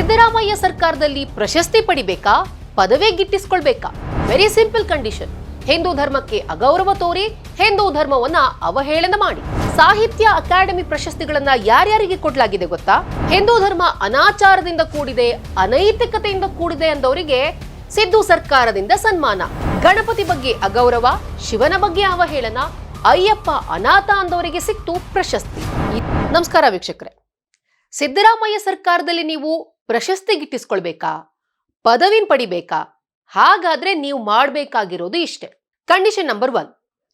ಸಿದ್ದರಾಮಯ್ಯ ಸರ್ಕಾರದಲ್ಲಿ ಪ್ರಶಸ್ತಿ ಪಡಿಬೇಕಾ? ಪದವಿ ಗಿಟ್ಟಿಸ್ಕೊಳ್ಬೇಕಾ? ವೆರಿ ಸಿಂಪಲ್ ಕಂಡೀಷನ್ ಹಿಂದೂ ಧರ್ಮಕ್ಕೆ ಅಗೌರವ ತೋರಿ, ಹಿಂದೂ ಧರ್ಮವನ್ನ ಅವಹೇಳನ ಮಾಡಿ. ಸಾಹಿತ್ಯ ಅಕಾಡೆಮಿ ಪ್ರಶಸ್ತಿಗಳನ್ನ ಯಾರ್ಯಾರಿಗೆ ಕೊಡಲಾಗಿದೆ ಗೊತ್ತಾ? ಹಿಂದೂ ಧರ್ಮ ಅನಾಚಾರದಿಂದ ಕೂಡಿದೆ, ಅನೈತಿಕತೆಯಿಂದ ಕೂಡಿದೆ ಅಂದವರಿಗೆ ಸಿದ್ದು ಸರ್ಕಾರದಿಂದ ಸನ್ಮಾನ. ಗಣಪತಿ ಬಗ್ಗೆ ಅಗೌರವ, ಶಿವನ ಬಗ್ಗೆ ಅವಹೇಳನ, ಅಯ್ಯಪ್ಪ ಅನಾಥ ಅಂದವರಿಗೆ ಸಿಕ್ತು ಪ್ರಶಸ್ತಿ. ನಮಸ್ಕಾರ ವೀಕ್ಷಕರೇ. ಸಿದ್ದರಾಮಯ್ಯ ಸರ್ಕಾರದಲ್ಲಿ ನೀವು ಪ್ರಶಸ್ತಿ ಗಿಟ್ಟಿಸ್ಕೊಳ್ಬೇಕಾ? ಪದವಿನ ಪಡಿಬೇಕಾ? ಹಾಗಾದ್ರೆ ನೀವು ಮಾಡಬೇಕಾಗಿರೋದು ಇಷ್ಟೇ. Condition number one.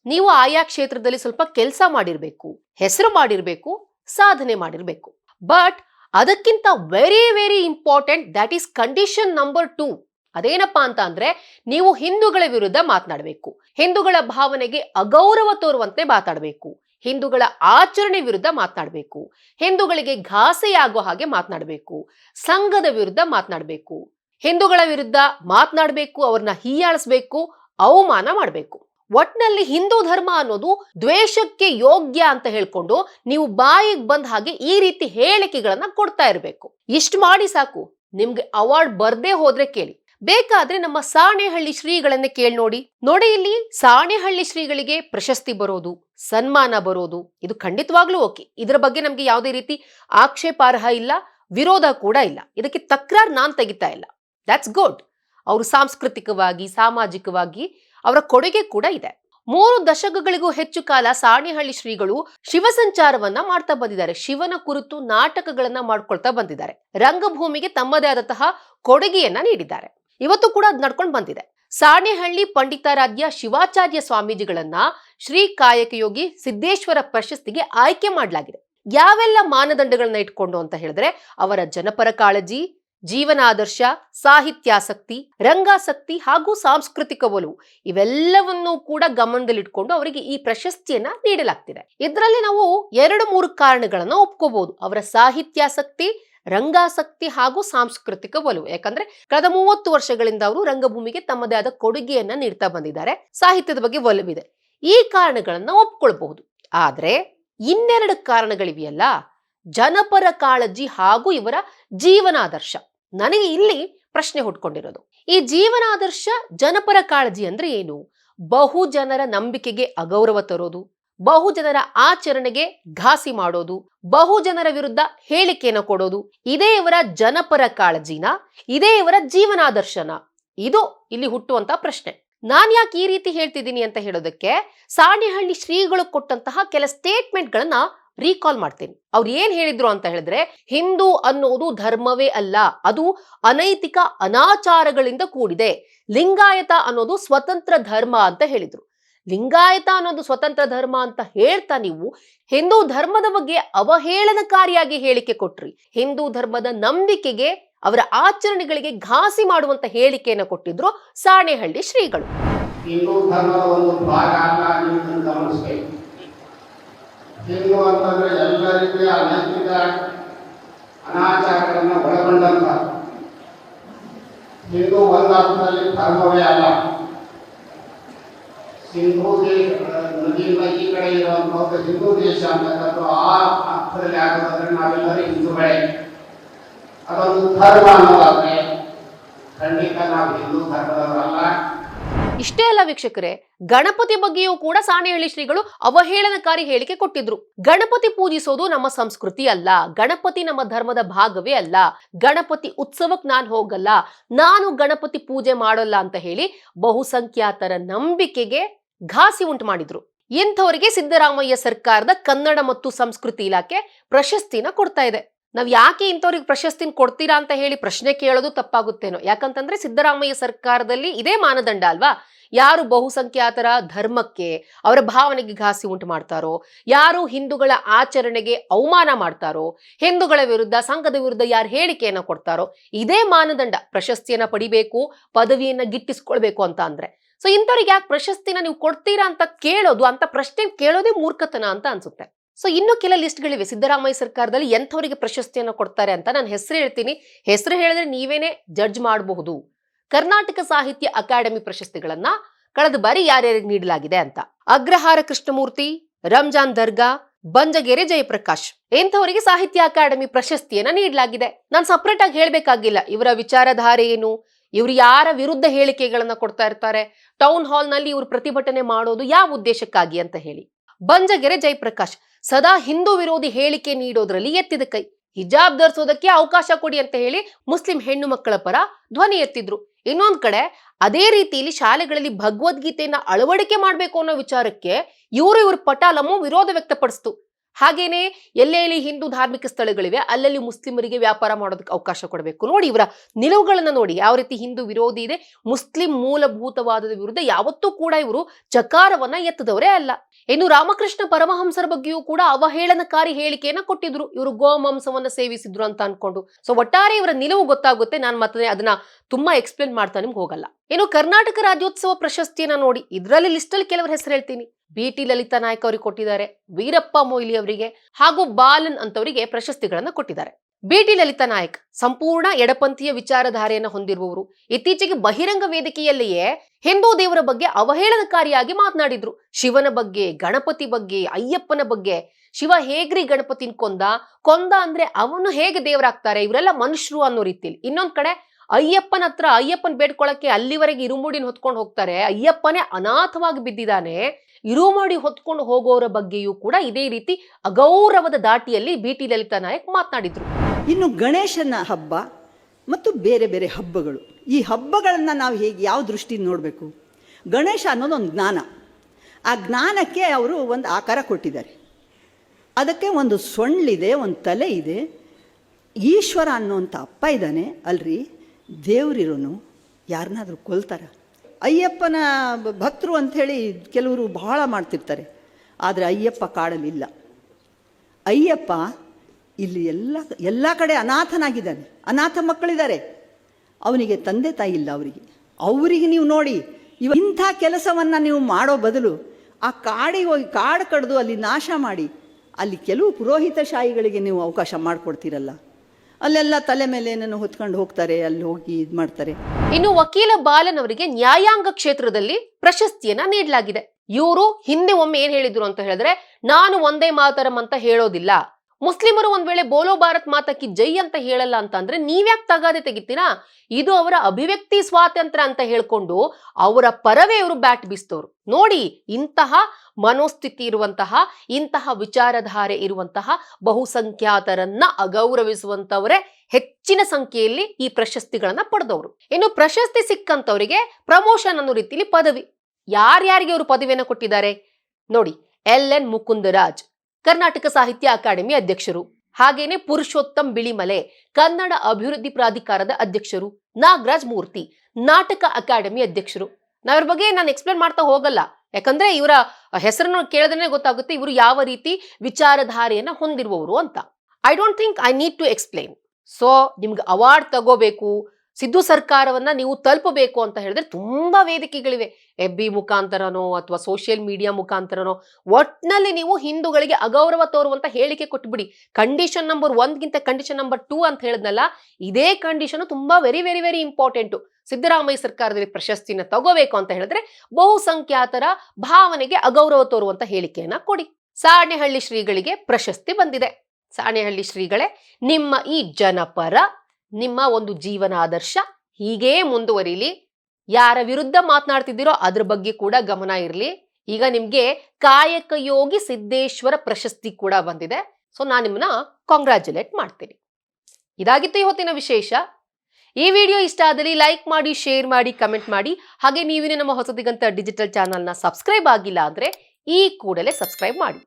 ನೀವು ಆಯಾ ಕ್ಷೇತ್ರದಲ್ಲಿ ಸ್ವಲ್ಪ ಕೆಲಸ ಮಾಡಿರಬೇಕು, ಹೆಸರು ಮಾಡಿರ್ಬೇಕು, ಸಾಧನೆ ಮಾಡಿರಬೇಕು. ಬಟ್ ಅದಕ್ಕಿಂತ very very important that is condition number two. ಅದೇನಪ್ಪಾ ಅಂತ ಅಂದ್ರೆ ನೀವು ಹಿಂದೂಗಳ ವಿರುದ್ಧ ಮಾತನಾಡಬೇಕು. ಹಿಂದೂಗಳ ಭಾವನೆಗೆ ಅಗೌರವ ತೋರುವಂತೆ ಮಾತಾಡಬೇಕು. ಹಿಂದೂಗಳ ಆಚರಣೆ ವಿರುದ್ಧ ಮಾತನಾಡಬೇಕು. ಹಿಂದೂಗಳಿಗೆ ಘಾಸೆಯಾಗೋ ಹಾಗೆ ಮಾತನಾಡಬೇಕು. ಸಂಘದ ವಿರುದ್ಧ ಮಾತನಾಡಬೇಕು. ಹಿಂದೂಗಳ ವಿರುದ್ಧ ಮಾತನಾಡಬೇಕು, ಅವ್ರನ್ನ ಹೀಯಾಳಿಸ್ಬೇಕು, ಅವಮಾನ ಮಾಡಬೇಕು. ಒಟ್ನಲ್ಲಿ ಹಿಂದೂ ಧರ್ಮ ಅನ್ನೋದು ದ್ವೇಷಕ್ಕೆ ಯೋಗ್ಯ ಅಂತ ಹೇಳ್ಕೊಂಡು ನೀವು ಬಾಯಿಗೆ ಬಂದ ಹಾಗೆ ಈ ರೀತಿ ಹೇಳಿಕೆಗಳನ್ನ ಕೊಡ್ತಾ ಇರಬೇಕು. ಇಷ್ಟು ಮಾಡಿ ಸಾಕು. ನಿಮ್ಗೆ ಅವಾರ್ಡ್ ಬರ್ದೇ ಹೋದ್ರೆ ಕೇಳಿ. ಬೇಕಾದ್ರೆ ನಮ್ಮ ಸಾಣೆಹಳ್ಳಿ ಶ್ರೀಗಳನ್ನೇ ಕೇಳಿ ನೋಡಿ. ಇಲ್ಲಿ ಸಾಣೆಹಳ್ಳಿ ಶ್ರೀಗಳಿಗೆ ಪ್ರಶಸ್ತಿ ಬರೋದು, ಸನ್ಮಾನ ಬರೋದು, ಇದು ಖಂಡಿತವಾಗ್ಲೂ ಓಕೆ. ಇದರ ಬಗ್ಗೆ ನಮ್ಗೆ ಯಾವುದೇ ರೀತಿ ಆಕ್ಷೇಪಾರ್ಹ ಇಲ್ಲ, ವಿರೋಧ ಕೂಡ ಇಲ್ಲ. ಇದಕ್ಕೆ ತಕ್ರಾರ್ ನಾನ್ ತೆಗಿತಾ ಇಲ್ಲ. ದಟ್ಸ್ ಗುಡ್ ಅವರು ಸಾಂಸ್ಕೃತಿಕವಾಗಿ, ಸಾಮಾಜಿಕವಾಗಿ ಅವರ ಕೊಡುಗೆ ಕೂಡ ಇದೆ. ಮೂರು ದಶಕಗಳಿಗೂ ಹೆಚ್ಚು ಕಾಲ ಸಾಣೆಹಳ್ಳಿ ಶ್ರೀಗಳು ಶಿವ ಸಂಚಾರವನ್ನ ಮಾಡ್ತಾ ಬಂದಿದ್ದಾರೆ. ಶಿವನ ಕುರಿತು ನಾಟಕಗಳನ್ನ ಮಾಡ್ಕೊಳ್ತಾ ಬಂದಿದ್ದಾರೆ. ರಂಗಭೂಮಿಗೆ ತಮ್ಮದೇ ಆದಂತಹ ಕೊಡುಗೆಯನ್ನ ನೀಡಿದ್ದಾರೆ. ಇವತ್ತು ಕೂಡ ಅದ್ ನಡ್ಕೊಂಡು ಬಂದಿದೆ. ಸಾಣೆಹಳ್ಳಿ ಪಂಡಿತಾರಾಧ್ಯ ಶಿವಾಚಾರ್ಯ ಸ್ವಾಮೀಜಿಗಳನ್ನ ಶ್ರೀ ಕಾಯಕಯೋಗಿ ಸಿದ್ದೇಶ್ವರ ಪ್ರಶಸ್ತಿಗೆ ಆಯ್ಕೆ ಮಾಡಲಾಗಿದೆ. ಯಾವೆಲ್ಲ ಮಾನದಂಡಗಳನ್ನ ಇಟ್ಕೊಂಡು ಅಂತ ಹೇಳಿದ್ರೆ ಅವರ ಜನಪರ ಕಾಳಜಿ, ಜೀವನಾದರ್ಶ, ಸಾಹಿತ್ಯಾಸಕ್ತಿ, ರಂಗಾಸಕ್ತಿ ಹಾಗೂ ಸಾಂಸ್ಕೃತಿಕ ಒಲವು ಇವೆಲ್ಲವನ್ನೂ ಕೂಡ ಗಮನದಲ್ಲಿಟ್ಕೊಂಡು ಅವರಿಗೆ ಈ ಪ್ರಶಸ್ತಿಯನ್ನ ನೀಡಲಾಗ್ತಿದೆ. ಇದರಲ್ಲಿ ನಾವು ಎರಡು ಮೂರು ಕಾರಣಗಳನ್ನ ಒಪ್ಕೋಬಹುದು ಅವರ ಸಾಹಿತ್ಯಾಸಕ್ತಿ ರಂಗಾಸಕ್ತಿ ಹಾಗೂ ಸಾಂಸ್ಕೃತಿಕ ಒಲವು. ಯಾಕಂದ್ರೆ ಕಳೆದ ಮೂವತ್ತು ವರ್ಷಗಳಿಂದ ಅವರು ರಂಗಭೂಮಿಗೆ ತಮ್ಮದೇ ಆದ ಕೊಡುಗೆಯನ್ನ ನೀಡ್ತಾ ಬಂದಿದ್ದಾರೆ. ಸಾಹಿತ್ಯದ ಬಗ್ಗೆ ಒಲವಿದೆ. ಈ ಕಾರಣಗಳನ್ನ ಒಪ್ಕೊಳ್ಬಹುದು. ಆದ್ರೆ ಇನ್ನೆರಡು ಕಾರಣಗಳಿವೆಯಲ್ಲ. ಜನಪರ ಕಾಳಜಿ ಹಾಗೂ ಇವರ ಜೀವನಾದರ್ಶ. ನನಗೆ ಇಲ್ಲಿ ಪ್ರಶ್ನೆ ಹುಟ್ಕೊಂಡಿರೋದು. ಈ ಜೀವನಾದರ್ಶ, ಜನಪರ ಕಾಳಜಿ ಅಂದ್ರೆ ಏನು? ಬಹು ಜನರ ನಂಬಿಕೆಗೆ ಅಗೌರವ ತರೋದು. ಬಹು ಜನರ ಆಚರಣೆಗೆ ಘಾಸಿ ಮಾಡೋದು, ಬಹುಜನರ ವಿರುದ್ಧ ಹೇಳಿಕೆಯನ್ನು ಕೊಡೋದು, ಇದೇ ಇವರ ಜನಪರ ಕಾಳಜಿನ, ಇದೇ ಇವರ ಜೀವನಾದರ್ಶನ. ಇದು ಇಲ್ಲಿ ಹುಟ್ಟುವಂತ ಪ್ರಶ್ನೆ. ನಾನ್ ಯಾಕೆ ಈ ರೀತಿ ಹೇಳ್ತಿದ್ದೀನಿ ಅಂತ ಹೇಳೋದಕ್ಕೆ ಸಾಣೆಹಳ್ಳಿ ಶ್ರೀಗಳು ಕೊಟ್ಟಂತಹ ಕೆಲ ಸ್ಟೇಟ್ಮೆಂಟ್ಗಳನ್ನ ರೀಕಾಲ್ ಮಾಡ್ತೀನಿ. ಅವ್ರು ಏನ್ ಹೇಳಿದ್ರು ಅಂತ ಹೇಳಿದ್ರೆ, ಹಿಂದೂ ಅನ್ನೋದು ಧರ್ಮವೇ ಅಲ್ಲ, ಅದು ಅನೈತಿಕ ಅನಾಚಾರಗಳಿಂದ ಕೂಡಿದೆ, ಲಿಂಗಾಯತ ಅನ್ನೋದು ಸ್ವತಂತ್ರ ಧರ್ಮ ಅಂತ ಹೇಳಿದ್ರು. ಲಿಂಗಾಯತ ಅನ್ನೋದು ಸ್ವತಂತ್ರ ಧರ್ಮ ಅಂತ ಹೇಳ್ತಾ ನೀವು ಹಿಂದೂ ಧರ್ಮದ ಬಗ್ಗೆ ಅವಹೇಳನಕಾರಿಯಾಗಿ ಹೇಳಿಕೆ ಕೊಟ್ರಿ. ಹಿಂದೂ ಧರ್ಮದ ನಂಬಿಕೆಗೆ, ಅವರ ಆಚರಣೆಗಳಿಗೆ ಘಾಸಿ ಮಾಡುವಂತ ಹೇಳಿಕೆಯನ್ನು ಕೊಟ್ಟಿದ್ರು ಸಾಣೆಹಳ್ಳಿ ಶ್ರೀಗಳು. ಹಿಂದೂ ಧರ್ಮದ ಒಂದು ಭಾಗ ಹಿಂದೂ ಅಂತಂದ್ರೆ ಎಲ್ಲ ರೀತಿಯ ಅನೈತಿಕ ಅನಾಚಾರಗಳನ್ನು ಒಳಗೊಂಡಂತ. ಹಿಂದೂ ಒಂದರ್ಥದಲ್ಲಿ ಧರ್ಮವೇ ಅಲ್ಲ. ಸಿಂಧೂ ದೇ- ನದಿಯಿಂದ ಈ ಕಡೆ ಇರುವಂತಹದ್ದು ಹಿಂದೂ ದೇಶ ಅಂತಕ್ಕಂಥ ಆ ಅರ್ಥದಲ್ಲಿ ಆಗೋದಾದ್ರೆ ನಾವೆಲ್ಲರೂ ಹಿಂದೂಗಳೇ ಅದೊಂದು ಧರ್ಮ ಅನ್ನೋದಾದ್ರೆ ಖಂಡಿತ ನಾವು ಹಿಂದೂ ಧರ್ಮದವರಲ್ಲ ಇಷ್ಟೇ ಅಲ್ಲ ವೀಕ್ಷಕರೇ, ಗಣಪತಿ ಬಗ್ಗೆಯೂ ಕೂಡ ಸಾಣೆಹಳ್ಳಿ ಶ್ರೀಗಳು ಅವಹೇಳನಕಾರಿ ಹೇಳಿಕೆ ಕೊಟ್ಟಿದ್ರು. ಗಣಪತಿ ಪೂಜಿಸೋದು ನಮ್ಮ ಸಂಸ್ಕೃತಿ ಅಲ್ಲ, ಗಣಪತಿ ನಮ್ಮ ಧರ್ಮದ ಭಾಗವೇ ಅಲ್ಲ, ಗಣಪತಿ ಉತ್ಸವಕ್ಕೆ ನಾನು ಹೋಗಲ್ಲ, ನಾನು ಗಣಪತಿ ಪೂಜೆ ಮಾಡೋಲ್ಲ ಅಂತ ಹೇಳಿ ಬಹುಸಂಖ್ಯಾತರ ನಂಬಿಕೆಗೆ ಘಾಸಿ ಉಂಟು ಮಾಡಿದ್ರು. ಇಂಥವರಿಗೆ ಸಿದ್ದರಾಮಯ್ಯ ಸರ್ಕಾರದ ಕನ್ನಡ ಮತ್ತು ಸಂಸ್ಕೃತಿ ಇಲಾಖೆ ಪ್ರಶಸ್ತಿನ ಕೊಡ್ತಾ ಇದೆ. ನಾವ್ ಯಾಕೆ ಇಂಥವ್ರಿಗೆ ಪ್ರಶಸ್ತಿನ ಕೊಡ್ತೀರಾ ಅಂತ ಹೇಳಿ ಪ್ರಶ್ನೆ ಕೇಳೋದು ತಪ್ಪಾಗುತ್ತೇನೋ. ಯಾಕಂತಂದ್ರೆ ಸಿದ್ದರಾಮಯ್ಯ ಸರ್ಕಾರದಲ್ಲಿ ಇದೇ ಮಾನದಂಡ ಅಲ್ವಾ? ಯಾರು ಬಹುಸಂಖ್ಯಾತರ ಧರ್ಮಕ್ಕೆ, ಅವರ ಭಾವನೆಗೆ ಘಾಸಿ ಉಂಟು ಮಾಡ್ತಾರೋ, ಯಾರು ಹಿಂದೂಗಳ ಆಚರಣೆಗೆ ಅವಮಾನ ಮಾಡ್ತಾರೋ, ಹಿಂದೂಗಳ ವಿರುದ್ಧ, ಸಂಘದ ವಿರುದ್ಧ ಯಾರು ಹೇಳಿಕೆಯನ್ನು ಕೊಡ್ತಾರೋ, ಇದೇ ಮಾನದಂಡ. ಪ್ರಶಸ್ತಿಯನ್ನ ಪಡಿಬೇಕು, ಪದವಿಯನ್ನ ಗಿಟ್ಟಿಸ್ಕೊಳ್ಬೇಕು ಅಂತ ಅಂದ್ರೆ. ಸೊ ಇಂಥವ್ರಿಗೆ ಯಾಕೆ ಪ್ರಶಸ್ತಿನ ನೀವು ಕೊಡ್ತೀರಾ ಅಂತ ಕೇಳೋದು, ಅಂತ ಪ್ರಶ್ನೆ ಕೇಳೋದೇ ಮೂರ್ಖತನ ಅಂತ ಅನ್ಸುತ್ತೆ. ಸೊ ಇನ್ನು ಕೆಲ ಲಿಸ್ಟ್ಗಳಿವೆ ಸಿದ್ದರಾಮಯ್ಯ ಸರ್ಕಾರದಲ್ಲಿ ಎಂಥವರಿಗೆ ಪ್ರಶಸ್ತಿಯನ್ನು ಕೊಡ್ತಾರೆ ಅಂತ ನಾನು ಹೆಸರು ಹೇಳ್ತೀನಿ. ಹೆಸರು ಹೇಳಿದ್ರೆ ನೀವೇನೆ ಜಡ್ಜ್ ಮಾಡಬಹುದು. ಕರ್ನಾಟಕ ಸಾಹಿತ್ಯ ಅಕಾಡೆಮಿ ಪ್ರಶಸ್ತಿಗಳನ್ನ ಕಳೆದ ಬಾರಿ ಯಾರ್ಯಾರಿಗೆ ನೀಡಲಾಗಿದೆ ಅಂತ. ಅಗ್ರಹಾರ ಕೃಷ್ಣಮೂರ್ತಿ, ರಂಜಾನ್ ದರ್ಗಾ, ಬಂಜಗೆರೆ ಜಯಪ್ರಕಾಶ್ ಎಂಥವರಿಗೆ ಸಾಹಿತ್ಯ ಅಕಾಡೆಮಿ ಪ್ರಶಸ್ತಿಯನ್ನ ನೀಡಲಾಗಿದೆ. ನಾನು ಸಪ್ರೇಟ್ ಆಗಿ ಹೇಳ್ಬೇಕಾಗಿಲ್ಲ. ಇವರ ವಿಚಾರಧಾರೆ ಏನು? ಇವರು ಯಾರ ವಿರುದ್ಧ ಹೇಳಿಕೆಗಳನ್ನ ಕೊಡ್ತಾ ಇರ್ತಾರೆ? ಟೌನ್ ಹಾಲ್ನಲ್ಲಿ ಇವರು ಪ್ರತಿಭಟನೆ ಮಾಡೋದು ಯಾವ ಉದ್ದೇಶಕ್ಕಾಗಿ ಅಂತ ಹೇಳಿ. ಬಂಜಗೆರೆ ಜಯಪ್ರಕಾಶ್ ಸದಾ ಹಿಂದೂ ವಿರೋಧಿ ಹೇಳಿಕೆ ನೀಡೋದ್ರಲ್ಲಿ ಎತ್ತಿದ ಕೈ. ಹಿಜಾಬ್ ಧರಿಸೋದಕ್ಕೆ ಅವಕಾಶ ಕೊಡಿ ಅಂತ ಹೇಳಿ ಮುಸ್ಲಿಂ ಹೆಣ್ಣು ಮಕ್ಕಳ ಪರ ಧ್ವನಿ ಎತ್ತಿದ್ರು. ಇನ್ನೊಂದ್ ಕಡೆ, ಅದೇ ರೀತಿಯಲ್ಲಿ ಶಾಲೆಗಳಲ್ಲಿ ಭಗವದ್ಗೀತೆಯನ್ನ ಅಳವಡಿಕೆ ಮಾಡಬೇಕು ಅನ್ನೋ ವಿಚಾರಕ್ಕೆ ಇವರು ಇವ್ರ ಪಟಾಲಮು ವಿರೋಧ ವ್ಯಕ್ತಪಡಿಸ್ತು. ಹಾಗೇನೆ ಎಲ್ಲೆಲ್ಲಿ ಹಿಂದೂ ಧಾರ್ಮಿಕ ಸ್ಥಳಗಳಿವೆ, ಅಲ್ಲಲ್ಲಿ ಮುಸ್ಲಿಮರಿಗೆ ವ್ಯಾಪಾರ ಮಾಡೋದಕ್ಕೆ ಅವಕಾಶ ಕೊಡಬೇಕು. ನೋಡಿ ಇವರ ನಿಲುವುಗಳನ್ನ ನೋಡಿ, ಯಾವ ರೀತಿ ಹಿಂದೂ ವಿರೋಧಿ ಇದೆ, ಮುಸ್ಲಿಂ ಮೂಲಭೂತವಾದದ ವಿರುದ್ಧ ಯಾವತ್ತೂ ಕೂಡ ಇವರು ಚಕಾರವನ್ನ ಎತ್ತದವರೇ ಅಲ್ಲ. ಇನ್ನು ರಾಮಕೃಷ್ಣ ಪರಮಹಂಸರ ಬಗ್ಗೆಯೂ ಕೂಡ ಅವಹೇಳನಕಾರಿ ಹೇಳಿಕೆಯನ್ನ ಕೊಟ್ಟಿದ್ರು. ಇವರು ಗೋಮಾಂಸವನ್ನ ಸೇವಿಸಿದ್ರು ಅಂತ ಅನ್ಕೊಂಡು. ಸೊ ಒಟ್ಟಾರೆ ಇವರ ನಿಲುವು ಗೊತ್ತಾಗುತ್ತೆ, ನಾನು ಮತ್ತೆ ಅದನ್ನ ತುಂಬಾ ಎಕ್ಸ್ಪ್ಲೇನ್ ಮಾಡ್ತಾ ನಿಮ್ಗೆ ಹೋಗಲ್ಲ. ಇನ್ನು ಕರ್ನಾಟಕ ರಾಜ್ಯೋತ್ಸವ ಪ್ರಶಸ್ತಿಯನ್ನ ನೋಡಿ, ಇದರಲ್ಲಿ ಲಿಸ್ಟ್ ಅಲ್ಲಿ ಕೆಲವರ ಹೆಸರು ಹೇಳ್ತೀನಿ. ಬಿ ಟಿ ಲಲಿತಾ ನಾಯಕ್ ಅವರಿಗೆ ಕೊಟ್ಟಿದ್ದಾರೆ, ವೀರಪ್ಪ ಮೊಯ್ಲಿ ಅವರಿಗೆ ಹಾಗೂ ಬಾಲನ್ ಅಂತವರಿಗೆ ಪ್ರಶಸ್ತಿಗಳನ್ನು ಕೊಟ್ಟಿದ್ದಾರೆ. ಬಿ ಟಿ ಲಲಿತಾ ನಾಯಕ್ ಸಂಪೂರ್ಣ ಎಡಪಂಥೀಯ ವಿಚಾರಧಾರೆಯನ್ನು ಹೊಂದಿರುವವರು. ಇತ್ತೀಚೆಗೆ ಬಹಿರಂಗ ವೇದಿಕೆಯಲ್ಲಿಯೇ ಹಿಂದೂ ದೇವರ ಬಗ್ಗೆ ಅವಹೇಳನಕಾರಿಯಾಗಿ ಮಾತನಾಡಿದ್ರು. ಶಿವನ ಬಗ್ಗೆ, ಗಣಪತಿ ಬಗ್ಗೆ, ಅಯ್ಯಪ್ಪನ ಬಗ್ಗೆ, ಶಿವ ಹೇಗ್ರಿ ಗಣಪತಿನ ಕೊಂದ ಕೊಂದ ಅಂದ್ರೆ ಅವನು ಹೇಗೆ ದೇವರಾಗ್ತಾರೆ, ಇವರೆಲ್ಲ ಮನುಷ್ಯರು ಅನ್ನೋ ರೀತಿಯಲ್ಲಿ. ಇನ್ನೊಂದ್ ಕಡೆ ಅಯ್ಯಪ್ಪನ ಹತ್ರ ಅಯ್ಯಪ್ಪನ್ ಬೇಡ್ಕೊಳಕ್ಕೆ ಅಲ್ಲಿವರೆಗೆ ಇರುಮುಡಿನ ಹೊತ್ಕೊಂಡು ಹೋಗ್ತಾರೆ, ಅಯ್ಯಪ್ಪನೇ ಅನಾಥವಾಗಿ ಬಿದ್ದಿದ್ದಾನೆ ಇರುಮುಡಿ ಹೊತ್ಕೊಂಡು ಹೋಗೋರ ಬಗ್ಗೆಯೂ ಕೂಡ ಇದೇ ರೀತಿ ಅಗೌರವದ ದಾಟಿಯಲ್ಲಿ ಬಿ ಟಿ ಲಲಿತಾ ನಾಯಕ್ ಮಾತನಾಡಿದ್ರು. ಇನ್ನು ಗಣೇಶನ ಹಬ್ಬ ಮತ್ತು ಬೇರೆ ಬೇರೆ ಹಬ್ಬಗಳು. ಈ ಹಬ್ಬಗಳನ್ನು ನಾವು ಹೇಗೆ ಯಾವ ದೃಷ್ಟಿಯಿಂದ ನೋಡಬೇಕು? ಗಣೇಶ ಅನ್ನೋದು ಒಂದು ಜ್ಞಾನ. ಆ ಜ್ಞಾನಕ್ಕೆ ಅವರು ಒಂದು ಆಕಾರ ಕೊಟ್ಟಿದ್ದಾರೆ. ಅದಕ್ಕೆ ಒಂದು ಸೊಳ್ಳಿದೆ, ಒಂದು ತಲೆ ಇದೆ. ಈಶ್ವರ ಅನ್ನೋಂಥ ಅಪ್ಪ ಇದ್ದಾನೆ. ಅಲ್ರಿ, ದೇವರಿರೋನು. ಯಾರನ್ನಾದರೂ ಕೊಲ್ತಾರ? ಅಯ್ಯಪ್ಪನ ಭಕ್ತರು ಅಂಥೇಳಿ ಕೆಲವರು ಬಹಳ ಮಾಡ್ತಿರ್ತಾರೆ. ಆದರೆ ಅಯ್ಯಪ್ಪ ಕಾಡಲಿಲ್ಲ ಅಯ್ಯಪ್ಪ ಇಲ್ಲಿ ಎಲ್ಲ ಎಲ್ಲ ಕಡೆ ಅನಾಥನಾಗಿದ್ದಾನೆ. ಅನಾಥ ಮಕ್ಕಳಿದ್ದಾರೆ. ಅವನಿಗೆ ತಂದೆ ತಾಯಿ ಇಲ್ಲ ಅವರಿಗೆ. ಅವರಿಗೆ ನೀವು ನೋಡಿ, ಇವ ಇಂಥ ಕೆಲಸವನ್ನು ನೀವು ಮಾಡೋ ಬದಲು ಆ ಕಾಡಿಗೆ ಹೋಗಿ ಕಾಡು ಕಡಿದು ಅಲ್ಲಿ ನಾಶ ಮಾಡಿ, ಅಲ್ಲಿ ಕೆಲವು ಪುರೋಹಿತ ಶಾಹಿಗಳಿಗೆ ನೀವು ಅವಕಾಶ ಮಾಡಿಕೊಡ್ತೀರಲ್ಲ. ಅಲ್ಲೆಲ್ಲ ತಲೆ ಮೇಲೆ ಏನೇನೋ ಹೊತ್ಕೊಂಡು ಹೋಗ್ತಾರೆ, ಅಲ್ಲಿ ಹೋಗಿ ಇದು ಮಾಡ್ತಾರೆ ಇನ್ನು ವಕೀಲ ಬಾಲನ್ ಅವರಿಗೆ ನ್ಯಾಯಾಂಗ ಕ್ಷೇತ್ರದಲ್ಲಿ ಪ್ರಶಸ್ತಿಯನ್ನ ನೀಡಲಾಗಿದೆ. ಇವರು ಹಿಂದೆ ಒಮ್ಮೆ ಏನ್ ಹೇಳಿದ್ರು ಅಂತ ಹೇಳಿದ್ರೆ, ನಾನು ಒಂದೇ ಮಾತರಂ ಅಂತ ಹೇಳೋದಿಲ್ಲ. ಮುಸ್ಲಿಮರು ಒಂದ್ ವೇಳೆ ಬೋಲೋ ಭಾರತ್ ಮಾತಕ್ಕೆ ಜೈ ಅಂತ ಹೇಳಲ್ಲ ಅಂತ ಅಂದ್ರೆ ನೀವ್ಯಾಕ್ ತಗಾದೆ ತೆಗಿತೀರಾ? ಇದು ಅವರ ಅಭಿವ್ಯಕ್ತಿ ಸ್ವಾತಂತ್ರ್ಯ ಅಂತ ಹೇಳ್ಕೊಂಡು ಅವರ ಪರವೇ ಇವರು ಬ್ಯಾಟ್ ಬೀಸ್ತವ್ರು. ನೋಡಿ, ಇಂತಹ ಮನೋಸ್ಥಿತಿ ಇರುವಂತಹ, ಇಂತಹ ವಿಚಾರಧಾರೆ ಇರುವಂತಹ ಬಹುಸಂಖ್ಯಾತರನ್ನ ಅಗೌರವಿಸುವಂತವರೇ ಹೆಚ್ಚಿನ ಸಂಖ್ಯೆಯಲ್ಲಿ ಈ ಪ್ರಶಸ್ತಿಗಳನ್ನ ಪಡೆದವರು. ಇನ್ನು ಪ್ರಶಸ್ತಿ ಸಿಕ್ಕಂತವರಿಗೆ ಪ್ರಮೋಷನ್ ಅನ್ನೋ ರೀತಿಲಿ ಪದವಿ. ಯಾರ್ಯಾರಿಗೆ ಅವರು ಪದವಿಯನ್ನು ಕೊಟ್ಟಿದ್ದಾರೆ? ನೋಡಿ, ಎಲ್ ಎನ್ ಮುಕುಂದರಾಜ್. ಕರ್ನಾಟಕ ಸಾಹಿತ್ಯ ಅಕಾಡೆಮಿ ಅಧ್ಯಕ್ಷರು. ಹಾಗೇನೆ ಪುರುಷೋತ್ತಮ್ ಬಿಳಿಮಲೆ, ಕನ್ನಡ ಅಭಿವೃದ್ಧಿ ಪ್ರಾಧಿಕಾರದ ಅಧ್ಯಕ್ಷರು. ನಾಗರಾಜ್ ಮೂರ್ತಿ, ನಾಟಕ ಅಕಾಡೆಮಿ ಅಧ್ಯಕ್ಷರು. ನಾವ್ರ ಬಗ್ಗೆ ನಾನು ಎಕ್ಸ್ಪ್ಲೇನ್ ಮಾಡ್ತಾ ಹೋಗಲ್ಲ. ಯಾಕಂದ್ರೆ ಇವರ ಹೆಸರನ್ನು ಕೇಳಿದ್ರೆ ಗೊತ್ತಾಗುತ್ತೆ ಇವರು ಯಾವ ರೀತಿ ವಿಚಾರಧಾರೆಯನ್ನ ಹೊಂದಿರುವವರು ಅಂತ. I don't think I need to explain so ನಿಮ್ಗೆ ಅವಾರ್ಡ್ ತಗೋಬೇಕು ಸಿದ್ದು ಸರ್ಕಾರವನ್ನ ನೀವು ತಲುಪಬೇಕು ಅಂತ ಹೇಳಿದ್ರೆ ತುಂಬಾ ವೇದಿಕೆಗಳಿವೆ. ಎಫ್ ಬಿ ಮುಖಾಂತರನೋ ಅಥವಾ ಸೋಷಿಯಲ್ ಮೀಡಿಯಾ ಮುಖಾಂತರನೋ, ಒಟ್ನಲ್ಲಿ ನೀವು ಹಿಂದೂಗಳಿಗೆ ಅಗೌರವ ತೋರುವಂತ ಹೇಳಿಕೆ ಕೊಟ್ಬಿಡಿ. ಕಂಡೀಷನ್ ನಂಬರ್ ಒಂದ್ಗಿಂತ ಕಂಡೀಷನ್ ನಂಬರ್ ಟೂ ಅಂತ ಹೇಳಿದ್ನಲ್ಲ, ಇದೇ ಕಂಡೀಷನ್ ತುಂಬಾ very very very important Siddaramaiah ಸರ್ಕಾರದಲ್ಲಿ ಪ್ರಶಸ್ತಿನ ತಗೋಬೇಕು ಅಂತ ಹೇಳಿದ್ರೆ ಬಹುಸಂಖ್ಯಾತರ ಭಾವನೆಗೆ ಅಗೌರವ ತೋರುವಂತ ಹೇಳಿಕೆಯನ್ನ ಕೊಡಿ. ಸಾಣೆಹಳ್ಳಿ ಶ್ರೀಗಳಿಗೆ ಪ್ರಶಸ್ತಿ ಬಂದಿದೆ. ಸಾಣೆಹಳ್ಳಿ ಶ್ರೀಗಳೇ, ನಿಮ್ಮ ಈ ಜನಪರ ನಿಮ್ಮ ಒಂದು ಜೀವನ ಆದರ್ಶ ಹೀಗೇ ಮುಂದುವರಿಲಿ. ಯಾರ ವಿರುದ್ಧ ಮಾತನಾಡ್ತಿದ್ದೀರೋ ಅದ್ರ ಬಗ್ಗೆ ಕೂಡ ಗಮನ ಇರಲಿ. ಈಗ ನಿಮ್ಗೆ ಕಾಯಕ ಯೋಗಿ ಸಿದ್ದೇಶ್ವರ ಪ್ರಶಸ್ತಿ ಕೂಡ ಬಂದಿದೆ. ಸೊ ನಾನು ನಿಮ್ಮನ್ನ ಕಾಂಗ್ರ್ಯಾಚುಲೇಟ್ ಮಾಡ್ತೀನಿ. ಇದಾಗಿತ್ತು ಇವತ್ತಿನ ವಿಶೇಷ. ಈ ವಿಡಿಯೋ ಇಷ್ಟ ಆದಲ್ಲಿ ಲೈಕ್ ಮಾಡಿ, ಶೇರ್ ಮಾಡಿ, ಕಮೆಂಟ್ ಮಾಡಿ. ಹಾಗೆ ನೀವಿನ ನಮ್ಮ ಹೊಸದಿಗಂತ ಡಿಜಿಟಲ್ ಚಾನಲ್ನ ಸಬ್ಸ್ಕ್ರೈಬ್ ಆಗಿಲ್ಲ ಅಂದ್ರೆ ಈ ಕೂಡಲೇ ಸಬ್ಸ್ಕ್ರೈಬ್ ಮಾಡಿ.